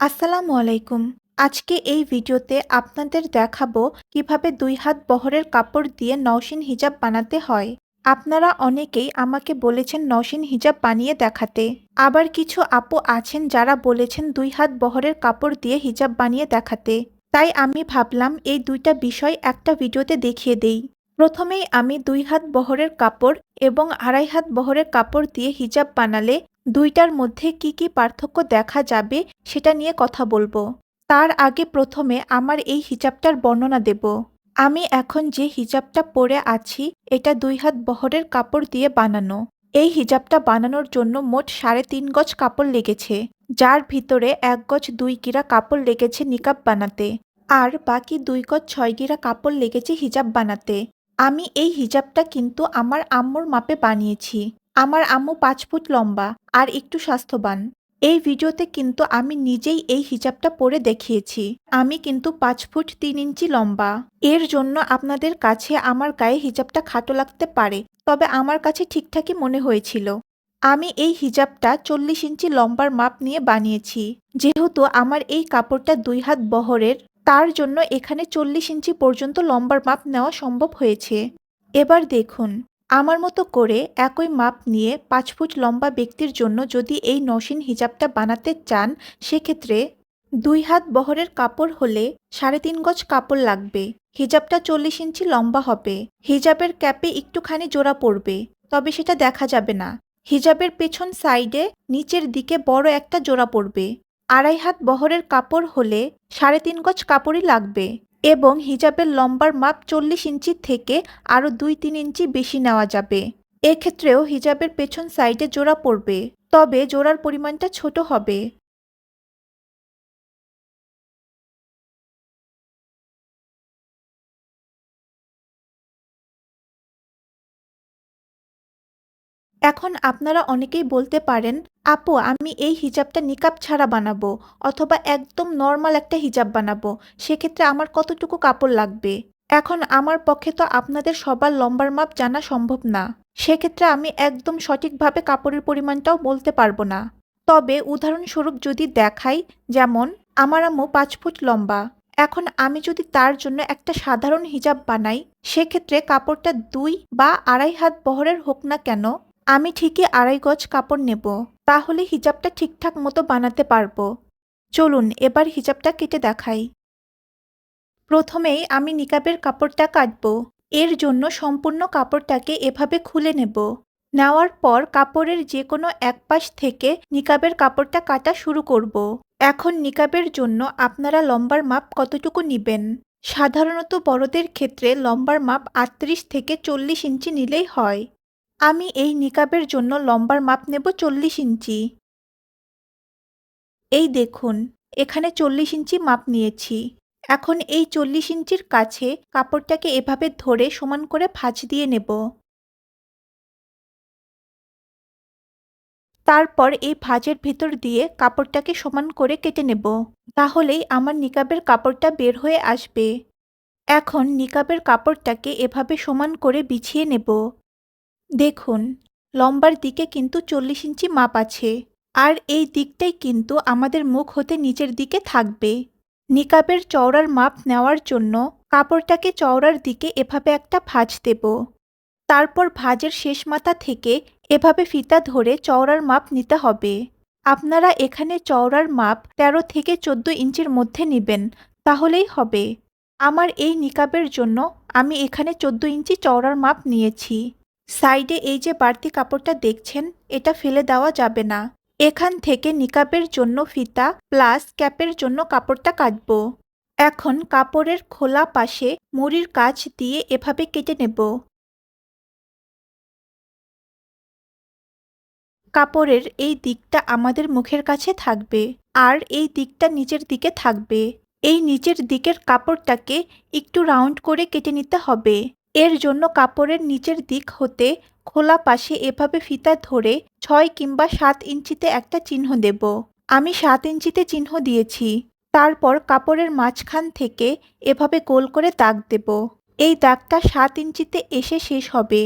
আসসালামু আলাইকুম। আজকে এই ভিডিওতে আপনাদের দেখাবো কীভাবে দুই হাত বহরের কাপড় দিয়ে নওশিন হিজাব বানাতে হয়। আপনারা অনেকেই আমাকে বলেছেন নওশিন হিজাব বানিয়ে দেখাতে। আবার কিছু আপু আছেন যারা বলেছেন দুই হাত বহরের কাপড় দিয়ে হিজাব বানিয়ে দেখাতে। তাই আমি ভাবলাম এই দুইটা বিষয় একটা ভিডিওতে দেখিয়ে দেই। প্রথমেই আমি দুই হাত বহরের কাপড় এবং আড়াই হাত বহরের কাপড় দিয়ে হিজাব বানালে দুইটার মধ্যে কি কি পার্থক্য দেখা যাবে সেটা নিয়ে কথা বলব। তার আগে প্রথমে আমার এই হিজাবটার বর্ণনা দেব। আমি এখন যে হিজাবটা পরে আছি, এটা দুই হাত বহরের কাপড় দিয়ে বানানো। এই হিজাবটা বানানোর জন্য মোট সাড়ে তিন গজ কাপড় লেগেছে, যার ভিতরে এক গজ দুই গিরা কাপড় লেগেছে নিকাব বানাতে, আর বাকি দুই গজ ছয় গিরা কাপড় লেগেছে হিজাব বানাতে। আমি এই হিজাবটা কিন্তু আমার আম্মুর মাপে বানিয়েছি। আমার আম্মু পাঁচ ফুট লম্বা আর একটু স্বাস্থ্যবান। এই ভিডিওতে কিন্তু আমি নিজেই এই হিজাবটা পরে দেখিয়েছি। আমি কিন্তু পাঁচ ফুট তিন ইঞ্চি লম্বা। এর জন্য আপনাদের কাছে আমার গায়ে হিজাবটা খাটো লাগতে পারে, তবে আমার কাছে ঠিকঠাকই মনে হয়েছিল। আমি এই হিজাবটা চল্লিশ ইঞ্চি লম্বার মাপ নিয়ে বানিয়েছি। যেহেতু আমার এই কাপড়টা দুই হাত বহরের, তার জন্য এখানে চল্লিশ ইঞ্চি পর্যন্ত লম্বার মাপ নেওয়া সম্ভব হয়েছে। এবার দেখুন আমার মতো করে একই মাপ নিয়ে পাঁচ ফুট লম্বা ব্যক্তির জন্য যদি এই নসীন হিজাবটা বানাতে চান, সেক্ষেত্রে দুই হাত বহরের কাপড় হলে সাড়ে তিন গজ কাপড় লাগবে। হিজাবটা চল্লিশ ইঞ্চি লম্বা হবে। হিজাবের ক্যাপে একটুখানি জোড়া পড়বে, তবে সেটা দেখা যাবে না। হিজাবের পেছন সাইডে নিচের দিকে বড় একটা জোড়া পড়বে। আড়াই হাত বহরের কাপড় হলে সাড়ে তিন গজ কাপড়ই লাগবে। এবং হিজাবের লম্বার মাপ চল্লিশ ইঞ্চি থেকে আরও দুই তিন ইঞ্চি বেশি নেওয়া যাবে। এক্ষেত্রেও হিজাবের পেছন সাইডে জোড়া পড়বে, তবে জোড়ার পরিমাণটা ছোট হবে। এখন আপনারা অনেকেই বলতে পারেন, আপু, আমি এই হিজাবটা নিকাব ছাড়া বানাবো অথবা একদম নর্মাল একটা হিজাব বানাবো, সেক্ষেত্রে আমার কতটুকু কাপড় লাগবে? এখন আমার পক্ষে তো আপনাদের সবার লম্বার মাপ জানা সম্ভব না। সেক্ষেত্রে আমি একদম সঠিকভাবে কাপড়ের পরিমাণটাও বলতে পারব না। তবে উদাহরণস্বরূপ যদি দেখাই, যেমন, আমার আম্মু পাঁচ ফুট লম্বা। এখন আমি যদি তার জন্য একটা সাধারণ হিজাব বানাই, সেক্ষেত্রে কাপড়টা দুই বা আড়াই হাত বহরের হোক না কেন আমি ঠিকই আড়াই গজ কাপড় নেব, তাহলে হিজাবটা ঠিকঠাক মতো বানাতে পারব। চলুন, এবার হিজাবটা কেটে দেখাই। প্রথমেই আমি নিকাবের কাপড়টা কাটব। এর জন্য সম্পূর্ণ কাপড়টাকে এভাবে খুলে নেব। নেওয়ার পর কাপড়ের যে কোনো এক পাশ থেকে নিকাবের কাপড়টা কাটা শুরু করব। এখন নিকাবের জন্য আপনারা লম্বার মাপ কতটুকু নিবেন? সাধারণত বড়দের ক্ষেত্রে লম্বার মাপ আটত্রিশ থেকে চল্লিশ ইঞ্চি নিলেই হয়। আমি এই নিকাবের জন্য লম্বার মাপ নেব চল্লিশ ইঞ্চি। এই দেখুন, এখানে চল্লিশ ইঞ্চি মাপ নিয়েছি। এখন এই চল্লিশ ইঞ্চির কাছে কাপড়টাকে এভাবে ধরে সমান করে ভাঁজ দিয়ে নেব। তারপর এই ভাঁজের ভেতর দিয়ে কাপড়টাকে সমান করে কেটে নেব। তাহলেই আমার নিকাবের কাপড়টা বের হয়ে আসবে। এখন নিকাবের কাপড়টাকে এভাবে সমান করে বিছিয়ে নেব। দেখুন, লম্বার দিকে কিন্তু চল্লিশ ইঞ্চি মাপ আছে, আর এই দিকটাই কিন্তু আমাদের মুখ হতে নিচের দিকে থাকবে। নিকাবের চওড়ার মাপ নেওয়ার জন্য কাপড়টাকে চওড়ার দিকে এভাবে একটা ভাঁজ দেব। তারপর ভাঁজের শেষ মাথা থেকে এভাবে ফিতা ধরে চওড়ার মাপ নিতে হবে। আপনারা এখানে চওড়ার মাপ ১৩ থেকে চোদ্দ ইঞ্চির মধ্যে নেবেন, তাহলেই হবে। আমার এই নিকাবের জন্য আমি এখানে চোদ্দ ইঞ্চি চওড়ার মাপ নিয়েছি। সাইডে এই যে বাড়তি কাপড়টা দেখছেন, এটা ফেলে দেওয়া যাবে না। এখান থেকে নিকাবের জন্য ফিতা, প্লাস ক্যাপের জন্য কাপড়টা কাটব। এখন কাপড়ের খোলা পাশে মুড়ির কাজ দিয়ে এভাবে কেটে নেব। কাপড়ের এই দিকটা আমাদের মুখের কাছে থাকবে, আর এই দিকটা নিচের দিকে থাকবে। এই নিচের দিকের কাপড়টাকে একটু রাউন্ড করে কেটে নিতে হবে। এর জন্য কাপড়ের নিচের দিক হতে খোলা পাশে এভাবে ফিতা ধরে ছয় কিংবা সাত ইঞ্চিতে একটা চিহ্ন দেব। আমি সাত ইঞ্চিতে চিহ্ন দিয়েছি। তারপর কাপড়ের মাঝখান থেকে এভাবে গোল করে দাগ দেব। এই দাগটা সাত ইঞ্চিতে এসে শেষ হবে।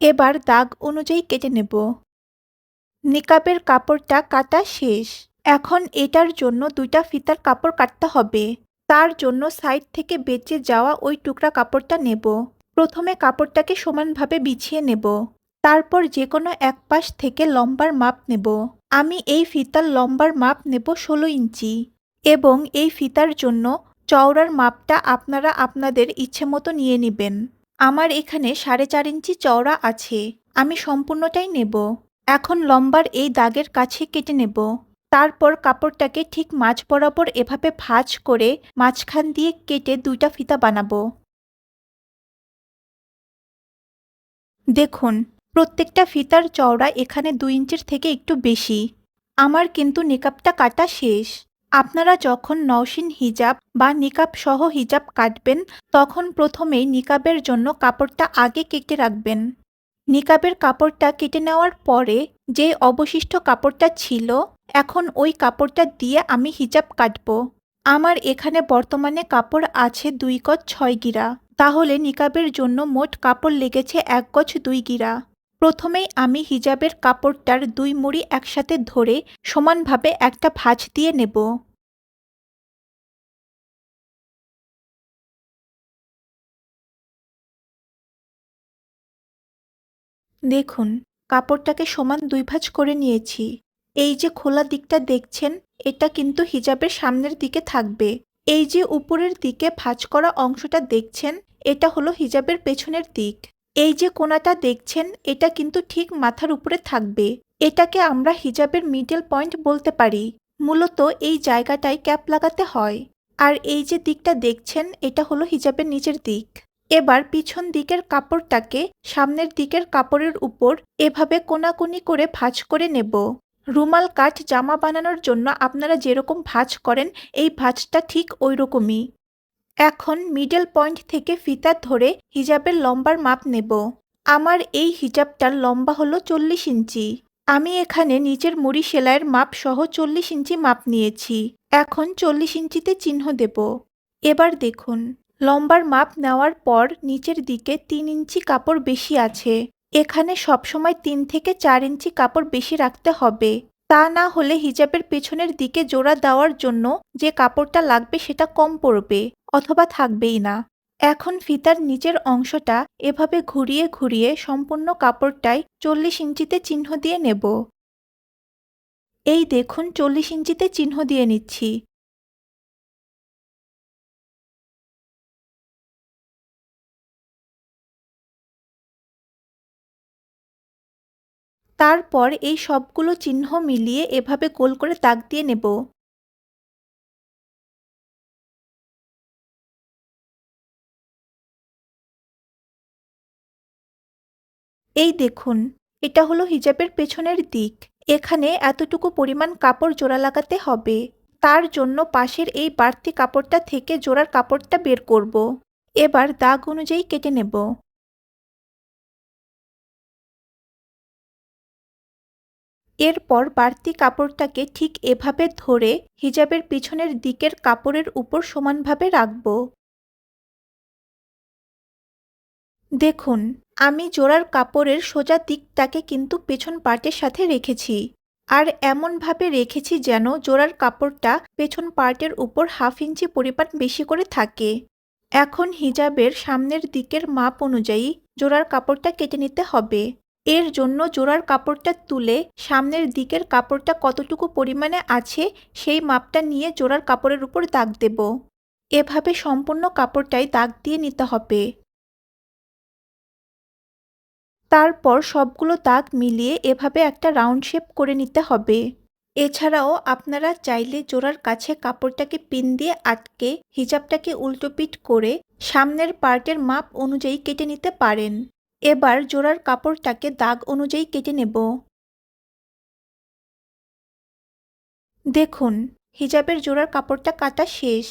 এবার দাগ অনুযায়ী কেটে নেব। নিকাবের কাপড়টা কাটা শেষ। এখন এটার জন্য দুইটা ফিতার কাপড় কাটতে হবে। তার জন্য সাইড থেকে বেঁচে যাওয়া ওই টুকরা কাপড়টা নেব। প্রথমে কাপড়টাকে সমানভাবে বিছিয়ে নেব। তারপর যে কোনো এক পাশ থেকে লম্বার মাপ নেব। আমি এই ফিতার লম্বার মাপ নেব ষোলো ইঞ্চি এবং এই ফিতার জন্য চওড়ার মাপটা আপনারা আপনাদের ইচ্ছে মতো নিয়ে নেবেন। আমার এখানে সাড়ে চার ইঞ্চি চওড়া আছে। আমি সম্পূর্ণটাই নেব। এখন লম্বার এই দাগের কাছে কেটে নেব। তারপর কাপড়টাকে ঠিক মাঝ বরাবর এভাবে ভাঁজ করে মাঝখান দিয়ে কেটে দুইটা ফিতা বানাবো। দেখুন, প্রত্যেকটা ফিতার চওড়া এখানে দুই ইঞ্চির থেকে একটু বেশি। আমার কিন্তু নিকাবটা কাটা শেষ। আপনারা যখন নওশিন হিজাব বা নিকাব সহ হিজাব কাটবেন, তখন প্রথমেই নিকাবের জন্য কাপড়টা আগে কেটে রাখবেন। নিকাবের কাপড়টা কেটে নেওয়ার পরে যে অবশিষ্ট কাপড়টা ছিল এখন ওই কাপড়টা দিয়ে আমি হিজাব কাটব। আমার এখানে বর্তমানে কাপড় আছে দুই গজ ছয় গিরা। তাহলে নিকাবের জন্য মোট কাপড় লেগেছে এক গজ দুই গিরা। প্রথমেই আমি হিজাবের কাপড়টার দুই মুড়ি একসাথে ধরে সমানভাবে একটা ভাঁজ দিয়ে নেব। দেখুন, কাপড়টাকে সমান দুই ভাঁজ করে নিয়েছি। এই যে খোলা দিকটা দেখছেন, এটা কিন্তু হিজাবের সামনের দিকে থাকবে। এই যে উপরের দিকে ভাঁজ করা অংশটা দেখছেন, এটা হলো হিজাবের পেছনের দিক। এই যে কোনাটা দেখছেন, এটা কিন্তু ঠিক মাথার উপরে থাকবে। এটাকে আমরা হিজাবের মিডল পয়েন্ট বলতে পারি। মূলত এই জায়গাটায় ক্যাপ লাগাতে হয়। আর এই যে দিকটা দেখছেন, এটা হলো হিজাবের নিচের দিক। এবার পিছন দিকের কাপড়টাকে সামনের দিকের কাপড়ের উপর এভাবে কোনাকুনি করে ভাঁজ করে নেব। রুমাল, কাঠ, জামা বানানোর জন্য আপনারা যেরকম ভাঁজ করেন, এই ভাঁজটা ঠিক ওই রকমই এখন মিডল পয়েন্ট থেকে ফিতা ধরে হিজাবের লম্বার মাপ নেব। আমার এই হিজাবটার লম্বা হলো চল্লিশ ইঞ্চি। আমি এখানে নিচের মুড়ি সেলাইয়ের মাপ সহ চল্লিশ ইঞ্চি মাপ নিয়েছি। এখন চল্লিশ ইঞ্চিতে চিহ্ন দেব। এবার দেখুন, লম্বার মাপ নেওয়ার পর নিচের দিকে তিন ইঞ্চি কাপড় বেশি আছে। এখানে সবসময় তিন থেকে চার ইঞ্চি কাপড় বেশি রাখতে হবে। তা না হলে হিজাবের পেছনের দিকে জোড়া দেওয়ার জন্য যে কাপড়টা লাগবে সেটা কম পড়বে অথবা থাকবেই না। এখন ফিতার নিচের অংশটা এভাবে ঘুরিয়ে ঘুরিয়ে সম্পূর্ণ কাপড়টাই চল্লিশ ইঞ্চিতে চিহ্ন দিয়ে নেব। এই দেখুন চল্লিশ ইঞ্চিতে চিহ্ন দিয়ে নিচ্ছি। তারপর এই সবগুলো চিহ্ন মিলিয়ে এভাবে গোল করে দাগ দিয়ে নেব। এই দেখুন, এটা হলো হিজাবের পেছনের দিক। এখানে এতটুকু পরিমাণ কাপড় জোড়া লাগাতে হবে। তার জন্য পাশের এই বাড়তি কাপড়টা থেকে জোড়ার কাপড়টা বের করব। এবার দাগ অনুযায়ী কেটে নেব। এরপর বাড়তি কাপড়টাকে ঠিক এভাবে ধরে হিজাবের পিছনের দিকের কাপড়ের উপর সমানভাবে রাখব। দেখুন, আমি জোড়ার কাপড়ের সোজা দিকটাকে কিন্তু পেছন পার্টের সাথে রেখেছি, আর এমনভাবে রেখেছি যেন জোড়ার কাপড়টা পেছন পার্টের উপর হাফ ইঞ্চি পরিমাণ বেশি করে থাকে। এখন হিজাবের সামনের দিকের মাপ অনুযায়ী জোড়ার কাপড়টা কেটে নিতে হবে। এর জন্য জোড়ার কাপড়টা তুলে সামনের দিকের কাপড়টা কতটুকু পরিমাণে আছে সেই মাপটা নিয়ে জোড়ার কাপড়ের উপর দাগ দেব। এভাবে সম্পূর্ণ কাপড়টাই দাগ দিয়ে নিতে হবে। তারপর সবগুলো দাগ মিলিয়ে এভাবে একটা রাউন্ড শেপ করে নিতে হবে। এছাড়াও আপনারা চাইলে জোড়ার কাছে কাপড়টাকে পিন দিয়ে আটকে হিজাবটাকে উল্টোপিট করে সামনের পার্টের মাপ অনুযায়ী কেটে নিতে পারেন। এবার জোড়ার কাপড়টাকে দাগ অনুযায়ী কেটে নেব। দেখুন, হিজাবের জোড়ার কাপড়টা কাটা শেষ।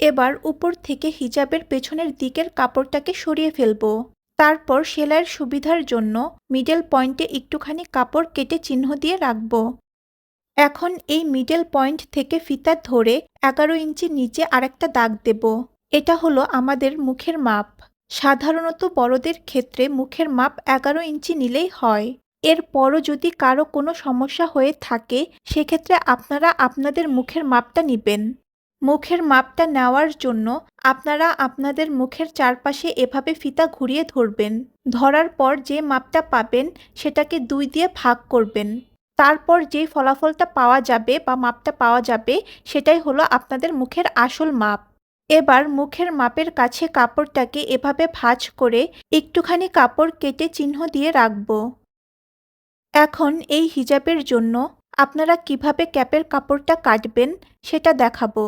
এবার উপর থেকে হিজাবের পেছনের দিকের কাপড়টাকে সরিয়ে ফেলব। তারপর সেলাইয়ের সুবিধার জন্য মিডল পয়েন্টে একটুখানি কাপড় কেটে চিহ্ন দিয়ে রাখব। এখন এই মিডল পয়েন্ট থেকে ফিতা ধরে এগারো ইঞ্চি নিচে আরেকটা দাগ দেব। এটা হলো আমাদের মুখের মাপ। সাধারণত বড়দের ক্ষেত্রে মুখের মাপ এগারো ইঞ্চি নিলেই হয়। এরপরও যদি কারও কোনো সমস্যা হয়ে থাকে, সেক্ষেত্রে আপনারা আপনাদের মুখের মাপটা নিবেন। মুখের মাপটা নেওয়ার জন্য আপনারা আপনাদের মুখের চারপাশে এভাবে ফিতা ঘুরিয়ে ধরবেন। ধরার পর যে মাপটা পাবেন, সেটাকে দুই দিয়ে ভাগ করবেন। তারপর যে ফলাফলটা পাওয়া যাবে বা মাপটা পাওয়া যাবে, সেটাই হলো আপনাদের মুখের আসল মাপ। এবার মুখের মাপের কাছে কাপড়টাকে এভাবে ভাঁজ করে একটুখানি কাপড় কেটে চিহ্ন দিয়ে রাখব। এখন এই হিজাবের জন্য আপনারা কীভাবে ক্যাপের কাপড়টা কাটবেন, সেটা দেখাবো।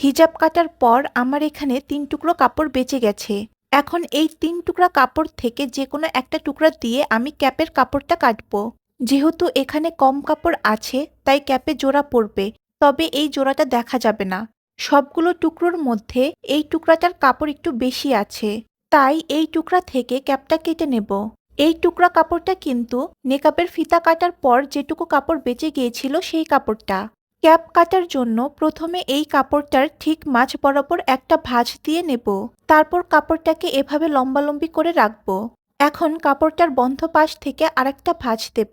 হিজাব কাটার পর আমার এখানে তিন টুকরো কাপড় বেঁচে গেছে। এখন এই তিন টুকরা কাপড় থেকে যে কোনো একটা টুকরা দিয়ে আমি ক্যাপের কাপড়টা কাটবো। যেহেতু এখানে কম কাপড় আছে, তাই ক্যাপে জোড়া পড়বে তবে এই জোড়াটা দেখা যাবে না। সবগুলো টুকরোর মধ্যে এই টুকরাটার কাপড় একটু বেশি আছে, তাই এই টুকরা থেকে ক্যাপটা কেটে নেব। এই টুকরা কাপড়টা কিন্তু নেকাপের ফিতা কাটার পর যেটুকু কাপড় বেঁচে গিয়েছিল সেই কাপড়টা। ক্যাপ কাটার জন্য প্রথমে এই কাপড়টার ঠিক মাছ বরাবর একটা ভাঁজ দিয়ে নেব, তারপর কাপড়টাকে এভাবে লম্বালম্বি করে রাখব। এখন কাপড়টার বন্ধ পাশ থেকে আরেকটা ভাঁজ দেব।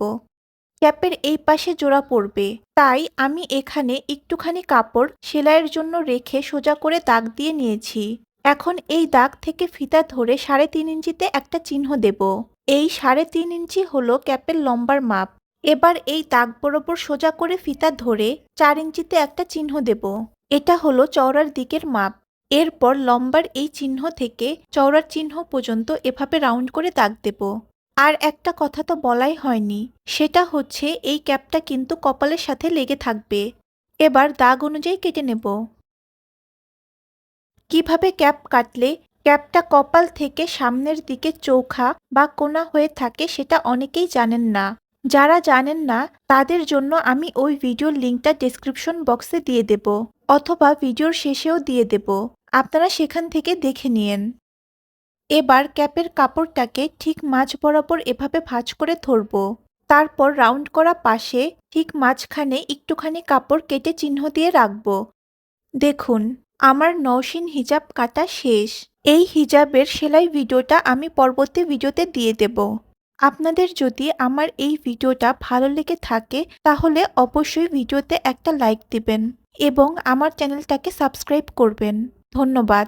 ক্যাপের এই পাশে জোড়া পড়বে। তাই আমি এখানে একটুখানি কাপড় সেলাইয়ের জন্য রেখে সোজা করে দাগ দিয়ে নিয়েছি। এখন এই দাগ থেকে ফিতা ধরে সাড়ে তিন ইঞ্চিতে একটা চিহ্ন দেব। এই সাড়ে তিন ইঞ্চি হলো ক্যাপের লম্বার মাপ। এবার এই দাগ বরাবর সোজা করে ফিতা ধরে চার ইঞ্চিতে একটা চিহ্ন দেব। এটা হলো চওড়ার দিকের মাপ। এরপর লম্বার এই চিহ্ন থেকে চওড়ার চিহ্ন পর্যন্ত এভাবে রাউন্ড করে দাগ দেব। আর একটা কথা তো বলাই হয়নি, সেটা হচ্ছে এই ক্যাপটা কিন্তু কপালের সাথে লেগে থাকবে। এবার দাগ অনুযায়ী কেটে নেব। কীভাবে ক্যাপ কাটলে ক্যাপটা কপাল থেকে সামনের দিকে চৌখা বা কোনা হয়ে থাকে সেটা অনেকেই জানেন না। যারা জানেন না, তাদের জন্য আমি ওই ভিডিওর লিঙ্কটা ডেসক্রিপশন বক্সে দিয়ে দেব, অথবা ভিডিওর শেষেও দিয়ে দেব। আপনারা সেখান থেকে দেখে নিয়েন। এবার ক্যাপের কাপড়টাকে ঠিক মাঝ বরাবর এভাবে ভাঁজ করে ধরব। তারপর রাউন্ড করা পাশে ঠিক মাঝখানে একটুখানি কাপড় কেটে চিহ্ন দিয়ে রাখব। দেখুন, আমার নৌসিন হিজাব কাটা শেষ। এই হিজাবের সেলাই ভিডিওটা আমি পরবর্তী ভিডিওতে দিয়ে দেব। আপনাদের যদি আমার এই ভিডিওটা ভালো লেগে থাকে, তাহলে অবশ্যই ভিডিওতে একটা লাইক দিবেন এবং আমার চ্যানেলটাকে সাবস্ক্রাইব করবেন। ধন্যবাদ।